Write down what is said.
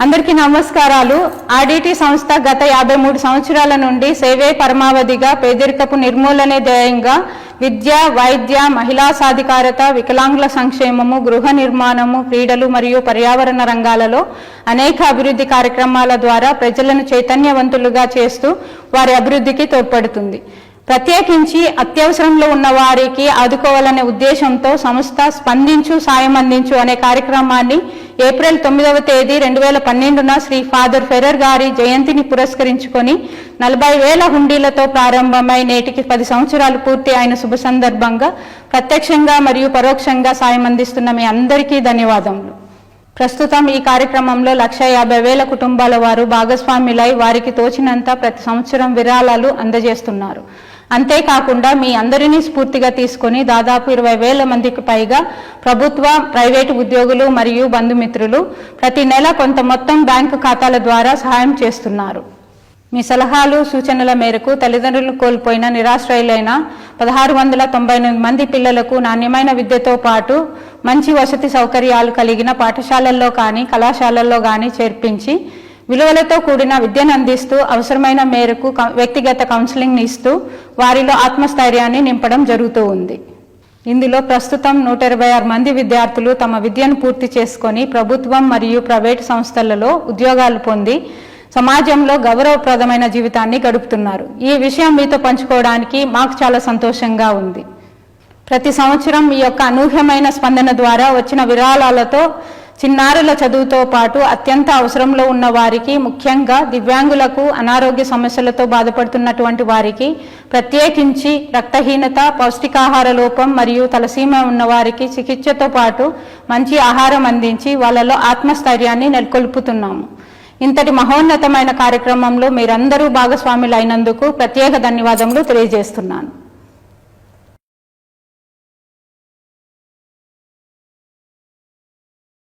అందరికీ నమస్కారాలు. ఆర్డిటి సంస్థ గత యాభై మూడు సంవత్సరాల నుండి సేవే పరమావధిగా పేదరికపు నిర్మూలనే ధ్యేయంగా విద్య వైద్య మహిళా సాధికారత వికలాంగుల సంక్షేమము గృహ నిర్మాణము క్రీడలు మరియు పర్యావరణ రంగాలలో అనేక అభివృద్ధి కార్యక్రమాల ద్వారా ప్రజలను చైతన్యవంతులుగా చేస్తూ వారి అభివృద్ధికి తోడ్పడుతుంది. ప్రత్యేకించి అత్యవసరంలో ఉన్న వారికి ఆదుకోవాలనే ఉద్దేశంతో సంస్థ స్పందించు సాయం అందించు అనే కార్యక్రమాన్ని ఏప్రిల్ తొమ్మిదవ తేదీ రెండు వేల పన్నెండున శ్రీ ఫాదర్ ఫెరర్ గారి జయంతిని పురస్కరించుకొని నలభై వేల హుండీలతో ప్రారంభమై నేటికి పది సంవత్సరాలు పూర్తి అయిన శుభ సందర్భంగా ప్రత్యక్షంగా మరియు పరోక్షంగా సాయం అందిస్తున్న మీ అందరికీ ధన్యవాదములు. ప్రస్తుతం ఈ కార్యక్రమంలో లక్ష యాభై వేల కుటుంబాల వారు భాగస్వాములై వారికి తోచినంత ప్రతి సంవత్సరం విరాళాలు అందజేస్తున్నారు. అంతేకాకుండా మీ అందరినీ స్ఫూర్తిగా తీసుకొని దాదాపు ఇరవై వేల మందికి పైగా ప్రభుత్వ ప్రైవేటు ఉద్యోగులు మరియు బంధుమిత్రులు ప్రతి నెల కొంత మొత్తం బ్యాంకు ఖాతాల ద్వారా సహాయం చేస్తున్నారు. మీ సలహాలు సూచనల మేరకు తల్లిదండ్రులు కోల్పోయిన నిరాశ్రయులైన పదహారు వందల తొంభై ఎనిమిది మంది పిల్లలకు నాణ్యమైన విద్యతో పాటు మంచి వసతి సౌకర్యాలు కలిగిన పాఠశాలల్లో కానీ కళాశాలల్లో కానీ చేర్పించి విలువలతో కూడిన విద్యను అందిస్తూ అవసరమైన మేరకు క- వ్యక్తిగత కౌన్సిలింగ్ ఇస్తూ వారిలో ఆత్మస్థైర్యాన్ని నింపడం జరుగుతూ ఉంది. ఇందులో ప్రస్తుతం నూట ఇరవై ఆరు మంది విద్యార్థులు తమ విద్యను పూర్తి చేసుకొని ప్రభుత్వం మరియు ప్రైవేటు సంస్థలలో ఉద్యోగాలు పొంది సమాజంలో గౌరవప్రదమైన జీవితాన్ని గడుపుతున్నారు. ఈ విషయం మీతో పంచుకోవడానికి మాకు చాలా సంతోషంగా ఉంది. ప్రతి సంవత్సరం ఈ యొక్క అనూహ్యమైన స్పందన ద్వారా వచ్చిన విరాళాలతో చిన్నారుల చదువుతో పాటు అత్యంత అవసరంలో ఉన్న వారికి ముఖ్యంగా దివ్యాంగులకు అనారోగ్య సమస్యలతో బాధపడుతున్నటువంటి వారికి ప్రత్యేకించి రక్తహీనత పౌష్టికాహార లోపం మరియు తలసీమ ఉన్న వారికి చికిత్సతో పాటు మంచి ఆహారం అందించి వాళ్ళలో ఆత్మస్థైర్యాన్ని నెలకొల్పుతున్నాము. ఇంతటి మహోన్నతమైన కార్యక్రమంలో మీరందరూ భాగస్వాములు అయినందుకు ప్రత్యేక ధన్యవాదములు తెలియజేస్తున్నాను.